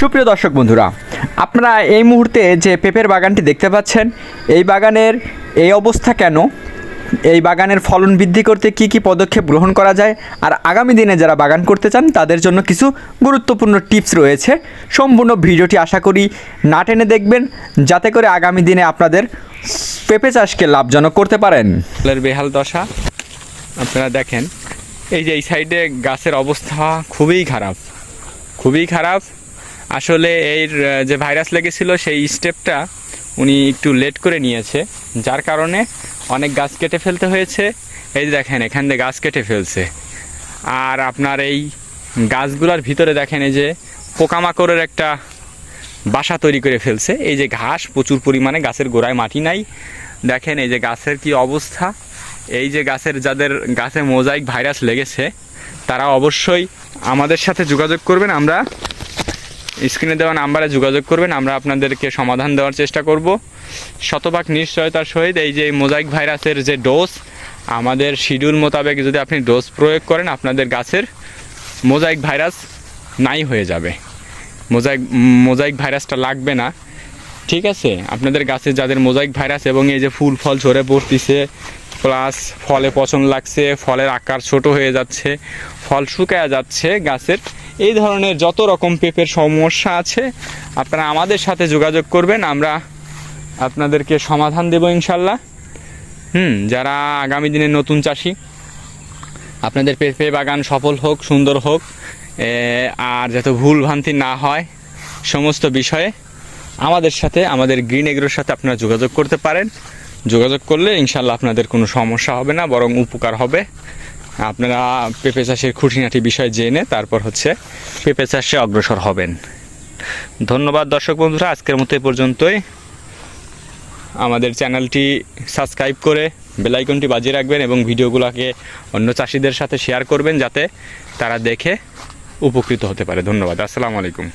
সুপ্রিয় দর্শক বন্ধুরা, আপনারা এই মুহূর্তে যে পেঁপের বাগানটি দেখতে পাচ্ছেন, এই বাগানের এই অবস্থা কেন? এই বাগানের ফলন বৃদ্ধি করতে কি কি পদক্ষেপ গ্রহণ করা যায়? আর আগামী দিনে যারা বাগান করতে চান, তাদের জন্য কিছু গুরুত্বপূর্ণ টিপস রয়েছে। সম্পূর্ণ ভিডিওটি আশা করি না টেনে দেখবেন, যাতে করে আগামী দিনে আপনাদের পেঁপে চাষকে লাভজনক করতে পারেন। বেহাল দশা, আপনারা দেখেন, এই যে এই সাইডে গাছের অবস্থা খুবই খারাপ খুবই খারাপ। আসলে এর যে ভাইরাস লেগেছিল সেই স্টেপটা উনি একটু লেট করে নিয়েছে, যার কারণে অনেক গাছ কেটে ফেলতে হয়েছে। এই যে দেখেন, এখান দিয়ে গাছ কেটে ফেলছে। আর আপনার এই গাছগুলোর ভিতরে দেখেন, এই যে পোকামাকড়ের একটা বাসা তৈরি করে ফেলছে। এই যে ঘাস, প্রচুর পরিমাণে গাছের গোড়ায় মাটি নাই। দেখেন, এই যে গাছের কি অবস্থা। এই যে গাছের, যাদের গাছে মোজাইক ভাইরাস লেগেছে, তারা অবশ্যই আমাদের সাথে যোগাযোগ করবেন। আমরা স্ক্রিনে দেওয়া নাম্বারে যোগাযোগ করবেন, আমরা আপনাদেরকে সমাধান দেওয়ার চেষ্টা করব। শতভাগ নিশ্চয়তার সহিত এই যে মোজাইক ভাইরাসের যে ডোজ, আমাদের শিডিউল মোতাবেক যদি আপনি ডোজ প্রয়োগ করেন, আপনাদের গাছের মোজাইক ভাইরাস নাই হয়ে যাবে। মোজাইক মোজাইক ভাইরাসটা লাগবে না। ঠিক আছে? আপনাদের গাছে যাদের মোজাইক ভাইরাস এবং এই যে ফুল, ফল ঝরে পড়তিছে প্লাস ফলে পচন লাগছে, ফলের আকার ছোট হয়ে যাচ্ছে, ফল শুকায়া যাচ্ছে গাছের। এই ধরনের যত রকম পেঁপের সমস্যা আছে, আপনারা আমাদের সাথে যোগাযোগ করবেন, আমরা আপনাদেরকে সমাধান দেব ইনশাল্লাহ হুম, যারা আগামী দিনে নতুন চাষি, আপনাদের পেঁপে বাগান সফল হোক, সুন্দর হোক আর যাতে ভুল ভ্রান্তি না হয়, সমস্ত বিষয়ে আমাদের সাথে, আমাদের গ্রিন এগ্রোর সাথে আপনারা যোগাযোগ করতে পারেন। যোগাযোগ করলে ইনশাল্লাহ আপনাদের কোনো সমস্যা হবে না, বরং উপকার হবে। আপনারা পেঁপে চাষের খুঁটিনাটি বিষয় জেনে তারপর হচ্ছে পেঁপে চাষে অগ্রসর হবেন। ধন্যবাদ দর্শক বন্ধুরা, আজকের মতো এ পর্যন্তই। আমাদের চ্যানেলটি সাবস্ক্রাইব করে বেলাইকনটি বাজিয়ে রাখবেন এবং ভিডিওগুলোকে অন্য চাষিদের সাথে শেয়ার করবেন যাতে তারা দেখে উপকৃত হতে পারে। ধন্যবাদ, আসসালামু আলাইকুম।